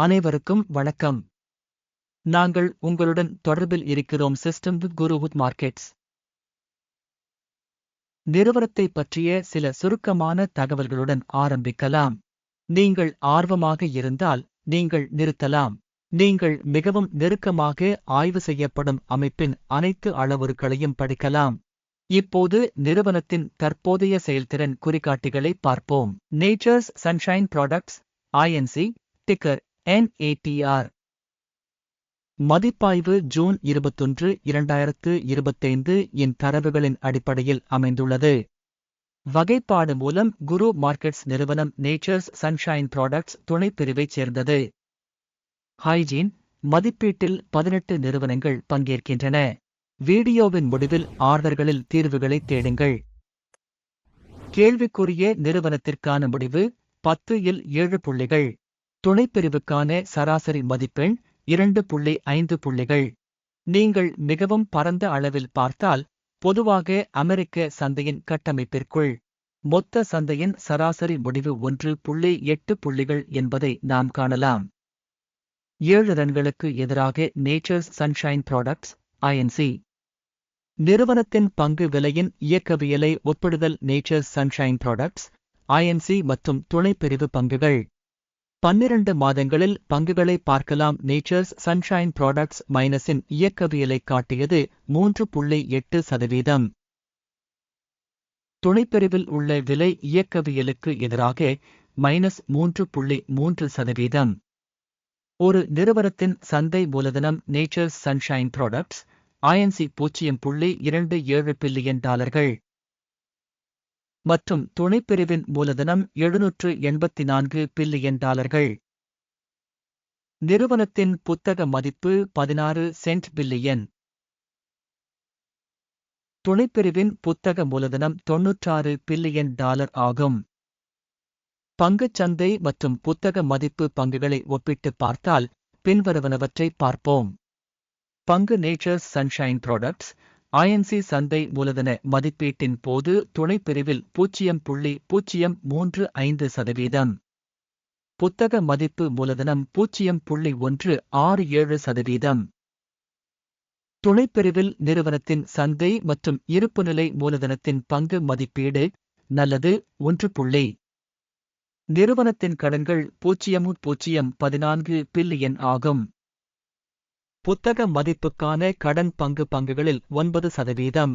அனைவருக்கும் வணக்கம். நாங்கள் உங்களுடன் தொடர்பில் இருக்கிறோம் சிஸ்டம் வித் குருவுத் மார்க்கெட்ஸ் நிறுவனத்தை பற்றிய சில சுருக்கமான தகவல்களுடன் ஆரம்பிக்கலாம். நீங்கள் ஆர்வமாக இருந்தால் நீங்கள் நிறுத்தலாம். நீங்கள் மிகவும் நெருக்கமாக ஆய்வு செய்யப்படும் அமைப்பின் அனைத்து அளவுருக்களையும் படிக்கலாம். இப்போது நிறுவனத்தின் தற்போதைய செயல்திறன் குறிகாட்டிகளை பார்ப்போம். Nature's Sunshine Products I N C ticker N A T R மதிப்பாய்வு ஜூன் இருபத்தொன்று இரண்டாயிரத்து இருபத்தைந்து இன் தரவுகளின் அடிப்படையில் அமைந்துள்ளது. வகைப்பாடு மூலம் குரு மார்க்கெட்ஸ் நிறுவனம் நேச்சர்ஸ் சன்ஷைன் ப்ராடக்ட்ஸ் துணைப்பிரிவைச் சேர்ந்தது. ஹைஜீன் மதிப்பீட்டில் பதினெட்டு நிறுவனங்கள் பங்கேற்கின்றன. வீடியோவின் முடிவில் ஆர்டர்களில் தீர்வுகளை தேடுங்கள். கேள்விக்குரிய நிறுவனத்திற்கான முடிவு பத்து இல் ஏழு புள்ளிகள். துணைப்பிரிவுக்கான சராசரி மதிப்பெண் இரண்டு புள்ளி ஐந்து புள்ளிகள். நீங்கள் மிகவும் பரந்த அளவில் பார்த்தால் பொதுவாக அமெரிக்க சந்தையின் கட்டமைப்பிற்குள் மொத்த சந்தையின் சராசரி முடிவு ஒன்று புள்ளி எட்டு புள்ளிகள் என்பதை நாம் காணலாம். ஏழு ரன்களுக்கு எதிராக நேச்சர்ஸ் சன்ஷைன் ப்ராடக்ட்ஸ் ஐஎன்சி நிறுவனத்தின் பங்கு விலையின் இயக்கவியலை ஒப்பிடுதல் Nature's Sunshine Products I N C மற்றும் துணைப்பிரிவு பங்குகள். பன்னிரண்டு மாதங்களில் பங்குகளை பார்க்கலாம். நேச்சர்ஸ் சன்ஷைன் ப்ராடக்ட்ஸ் மைனஸின் இயக்கவியலை காட்டியது மூன்று புள்ளி எட்டு சதவீதம். துணைப்பிரிவில் உள்ள விலை இயக்கவியலுக்கு எதிராக மைனஸ் மூன்று புள்ளி மூன்று சதவீதம். ஒரு நிறுவனத்தின் சந்தை மூலதனம் நேச்சர்ஸ் சன்ஷைன் ப்ராடக்ட்ஸ் ஐஎன்சி பூஜ்ஜியம் புள்ளி இரண்டு ஏழு பில்லியன் டாலர்கள். மற்றும் துணைப்பிரிவின் மூலதனம் எழுநூற்று எண்பத்தி நான்கு பில்லியன் டாலர்கள். நிறுவனத்தின் புத்தக மதிப்பு பதினாறு சென்ட் பில்லியன். துணைப்பிரிவின் புத்தக மூலதனம் தொன்னூற்றாறு பில்லியன் டாலர் ஆகும். பங்குச் சந்தை மற்றும் புத்தக மதிப்பு பங்குகளை ஒப்பிட்டு பார்த்தால் பின்வருவனவற்றை பார்ப்போம். பங்கு நேச்சர் சன்ஷைன் ப்ராடக்ட்ஸ் ஐஎன்சி சந்தை மூலதன மதிப்பீட்டின் போது துணைப்பிரிவில் பூஜ்ஜியம் புள்ளி பூஜ்ஜியம் மூன்று ஐந்து சதவீதம். புத்தக மதிப்பு மூலதனம் பூஜ்ஜியம் புள்ளி ஒன்று ஆறு ஏழு சதவீதம். துணைப்பிரிவில் நிறுவனத்தின் சந்தை மற்றும் இருப்புநிலை மூலதனத்தின் பங்கு மதிப்பீடு நல்லது ஒன்று புள்ளி. நிறுவனத்தின் கடன்கள் பூஜ்ஜியம் பூஜ்ஜியம் பதினான்கு பில்லியன் ஆகும். புத்தக மதிப்புக்கான கடன் பங்கு பங்குகளில் ஒன்பது சதவீதம்.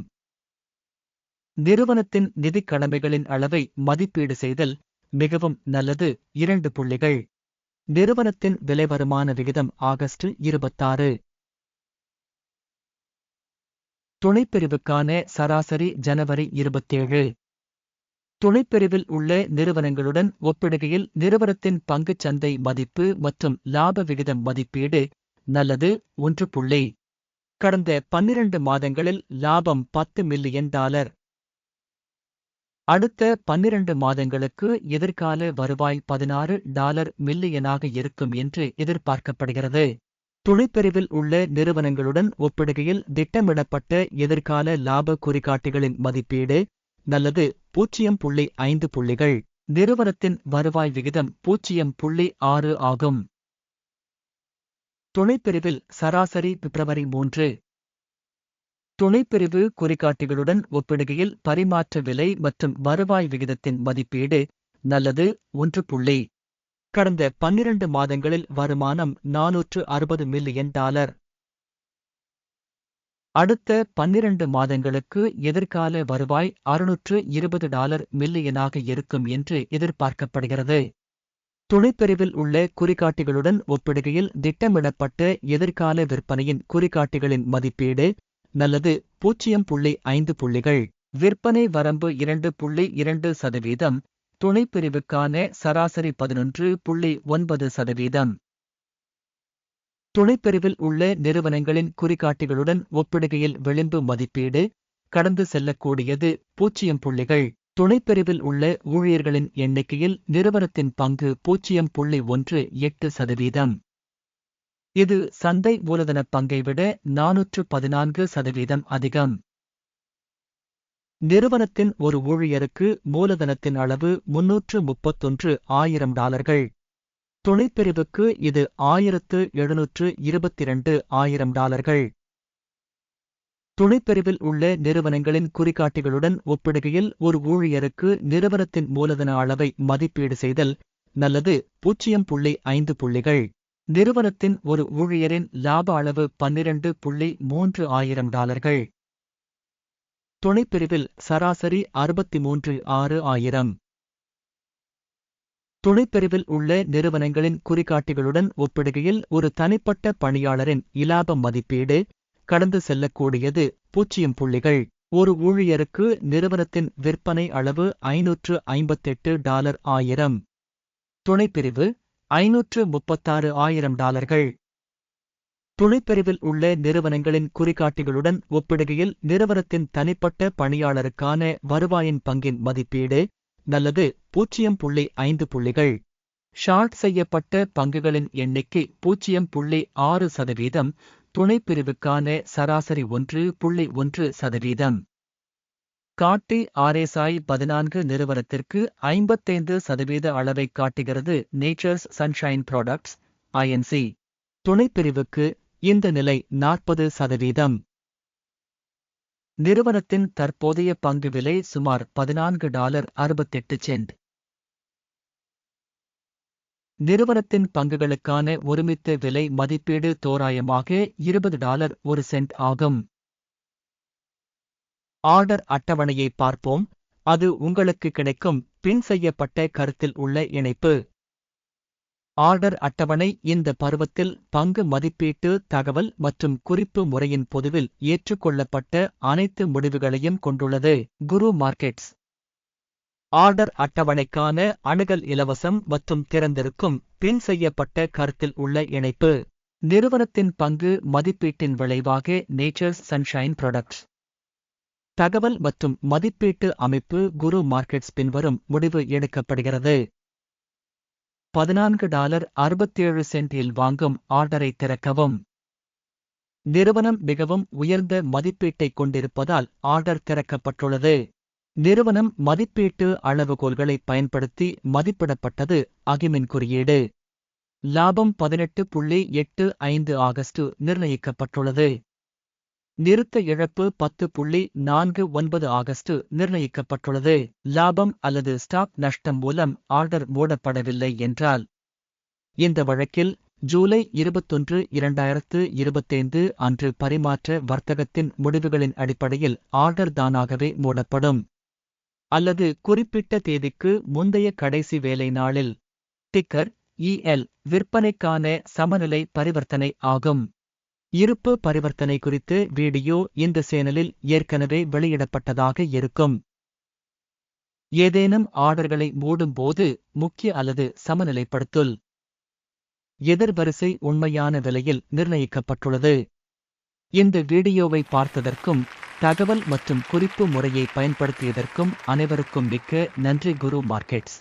நிறுவனத்தின் நிதிக் கடமைகளின் அளவை மதிப்பீடு செய்தல் மிகவும் நல்லது. இரண்டு புள்ளிகள். நிறுவனத்தின் விலை வருமான விகிதம் ஆகஸ்ட் இருபத்தாறு. துணைப்பிரிவுக்கான சராசரி ஜனவரி இருபத்தேழு. துணைப்பிரிவில் உள்ள நிறுவனங்களுடன் ஒப்பிடுகையில் நிறுவனத்தின் பங்குச் சந்தை மதிப்பு மற்றும் லாப விகிதம் மதிப்பீடு நல்லது ஒன்று புள்ளி. கடந்த பன்னிரண்டு மாதங்களில் லாபம் பத்து மில்லியன் டாலர். அடுத்த பன்னிரண்டு மாதங்களுக்கு எதிர்கால வருவாய் பதினாறு டாலர் மில்லியனாக இருக்கும் என்று எதிர்பார்க்கப்படுகிறது. துணைப்பிரிவில் உள்ள நிறுவனங்களுடன் ஒப்பிடுகையில் திட்டமிடப்பட்ட எதிர்கால லாப குறிகாட்டிகளின் மதிப்பீடு நல்லது பூஜ்ஜியம் புள்ளி ஐந்து புள்ளிகள். நிறுவனத்தின் வருவாய் விகிதம் பூஜ்ஜியம் புள்ளி ஆறு ஆகும். துணைப்பிரிவில் சராசரி பிப்ரவரி மூன்று. துணைப்பிரிவு குறிகாட்டிகளுடன் ஒப்பிடுகையில் பரிமாற்ற விலை மற்றும் வருவாய் விகிதத்தின் மதிப்பீடு நல்லது ஒன்று புள்ளி. கடந்த பன்னிரண்டு மாதங்களில் வருமானம் நாநூற்று அறுபது மில்லியன் டாலர். அடுத்த பன்னிரண்டு மாதங்களுக்கு எதிர்கால வருவாய் அறுநூற்று இருபது டாலர் மில்லியனாக இருக்கும் என்று எதிர்பார்க்கப்படுகிறது. துணைப்பிரிவில் உள்ள குறிகாட்டிகளுடன் ஒப்பிடுகையில் திட்டமிடப்பட்ட எதிர்கால விற்பனையின் குறிகாட்டிகளின் மதிப்பீடு நல்லது பூஜ்ஜியம் புள்ளி ஐந்து புள்ளிகள். விற்பனை வரம்பு இரண்டு புள்ளி இரண்டு சதவீதம். துணைப்பிரிவுக்கான சராசரி பதினொன்று புள்ளி ஒன்பது சதவீதம். துணைப்பிரிவில் உள்ள நிறுவனங்களின் குறிகாட்டிகளுடன் ஒப்பிடுகையில் விளிம்பு மதிப்பீடு. கடந்து செல்லக்கூடியது பூஜ்ஜியம் புள்ளிகள். துணைப்பிரிவில் உள்ள ஊழியர்களின் எண்ணிக்கையில் நிறுவனத்தின் பங்கு பூஜ்ஜியம் புள்ளி ஒன்று எட்டு சதவீதம். இது சந்தை மூலதன பங்கை விட நாநூற்று பதினான்கு சதவீதம் அதிகம். நிறுவனத்தின் ஒரு ஊழியருக்கு மூலதனத்தின் அளவு முன்னூற்று முப்பத்தொன்று ஆயிரம் டாலர்கள். துணைப்பிரிவுக்கு இது ஆயிரத்து எழுநூற்று இருபத்திரண்டு ஆயிரம் டாலர்கள். துணைப்பிரிவில் உள்ள நிறுவனங்களின் குறிகாட்டிகளுடன் ஒப்பிடுகையில் ஒரு ஊழியருக்கு நிறுவனத்தின் மூலதன அளவை மதிப்பீடு செய்தல் நல்லது. பூஜ்ஜியம் புள்ளி ஐந்து புள்ளிகள். நிறுவனத்தின் ஒரு ஊழியரின் லாப அளவு பன்னிரண்டு புள்ளி மூன்று ஆயிரம் டாலர்கள். துணைப்பிரிவில் சராசரி அறுபத்தி மூன்று ஆறு ஆயிரம். துணைப்பிரிவில் உள்ள நிறுவனங்களின் குறிகாட்டிகளுடன் ஒப்பிடுகையில் ஒரு தனிப்பட்ட பணியாளரின் இலாப மதிப்பீடு கடந்து செல்லக்கூடியது பூச்சியம் புள்ளிகள். ஒரு ஊழியருக்கு நிறுவனத்தின் விற்பனை அளவு ஐநூற்று ஐம்பத்தெட்டு டாலர் ஆயிரம். துணைப்பிரிவு ஐநூற்று முப்பத்தாறு ஆயிரம் டாலர்கள். துணைப்பிரிவில் உள்ள நிறுவனங்களின் குறிகாட்டிகளுடன் ஒப்பிடுகையில் நிறுவனத்தின் தனிப்பட்ட பணியாளருக்கான வருவாயின் பங்கின் மதிப்பீடு நல்லது பூஜ்ஜியம் புள்ளி ஐந்து புள்ளிகள். ஷார்ட் செய்யப்பட்ட பங்குகளின் எண்ணிக்கை பூஜ்ஜியம் புள்ளி ஆறு சதவீதம் துணைப்பிரிவுக்கான சராசரி ஒன்று புள்ளி ஒன்று சதவீதம். காட்டி ஆர்எஸ்ஐ பதினான்கு நிறுவனத்திற்கு ஐம்பத்தைந்து சதவீத அளவை காட்டுகிறது Nature's Sunshine Products I N C துணைப்பிரிவுக்கு இந்த நிலை நாற்பது சதவீதம். நிறுவனத்தின் தற்போதைய பங்கு விலை சுமார் பதினான்கு டாலர் அறுபத்தெட்டு சென்ட். நிறுவனத்தின் பங்குகளுக்கான ஒருமித்த விலை மதிப்பீடு தோராயமாக இருபது டாலர் ஒரு சென்ட் ஆகும். ஆர்டர் அட்டவணையை பார்ப்போம். அது உங்களுக்கு கிடைக்கும். பின் செய்யப்பட்ட கருத்தில் உள்ள இணைப்பு. ஆர்டர் அட்டவணை இந்த பருவத்தில் பங்கு மதிப்பீட்டு தகவல் மற்றும் குறிப்பு முறையின் பொதுவில் ஏற்றுக்கொள்ளப்பட்ட அனைத்து முடிவுகளையும் கொண்டுள்ளது. குரு மார்க்கெட்ஸ். ஆர்டர் அட்டவணைக்கான அணுகல் இலவசம் மற்றும் திறந்திருக்கும் பின் செய்யப்பட்ட கருத்தில் உள்ள இணைப்பு. நிறுவனத்தின் பங்கு மதிப்பீட்டின் விளைவாக நேச்சர்ஸ் சன்ஷைன் ப்ராடக்ட்ஸ் தகவல் மற்றும் மதிப்பீட்டு அமைப்பு குரு மார்க்கெட்ஸ் பின்வரும் முடிவு எடுக்கப்படுகிறது. பதினான்கு டாலர் அறுபத்தேழு சென்டில் வாங்கும் ஆர்டரை திறக்கவும். நிறுவனம் மிகவும் உயர்ந்த மதிப்பீட்டை கொண்டிருப்பதால் ஆர்டர் திறக்கப்பட்டுள்ளது. நிறுவனம் மதிப்பீட்டு அளவுகோல்களை பயன்படுத்தி மதிப்பிடப்பட்டது அகிமின் குறியீடு. லாபம் பதினெட்டு புள்ளி எட்டு ஐந்து ஆகஸ்ட் நிர்ணயிக்கப்பட்டுள்ளது. நிறுத்த இழப்பு பத்து புள்ளி நான்கு ஒன்பது ஆகஸ்ட் நிர்ணயிக்கப்பட்டுள்ளது. லாபம் அல்லது ஸ்டாக் நஷ்டம் மூலம் ஆர்டர் மூடப்படவில்லை என்றால் இந்த வழக்கில் ஜூலை இருபத்தொன்று இரண்டாயிரத்து இருபத்தைந்து அன்று பரிமாற்ற வர்த்தகத்தின் முடிவுகளின் அடிப்படையில் ஆர்டர் தானாகவே மூடப்படும். அல்லது குறிப்பிட்ட தேதிக்கு முந்தைய கடைசி வேலை நாளில். டிக்கர் இஎல் விற்பனைக்கான சமநிலை பரிவர்த்தனை ஆகும். இருப்பு பரிவர்த்தனை குறித்து வீடியோ இந்த சேனலில் ஏற்கனவே வெளியிடப்பட்டதாக இருக்கும். ஏதேனும் ஆர்டர்களை மூடும்போது முக்கிய அல்லது சமநிலைப்படுத்துல். எதிர்வரிசை உண்மையான விலையில் நிர்ணயிக்கப்பட்டுள்ளது. இந்த வீடியோவை பார்த்ததற்கும் தகவல் மற்றும் குறிப்பு முறையை பயன்படுத்தியதற்கும் அனைவருக்கும் மிக்க நன்றி குரு மார்க்கெட்ஸ்.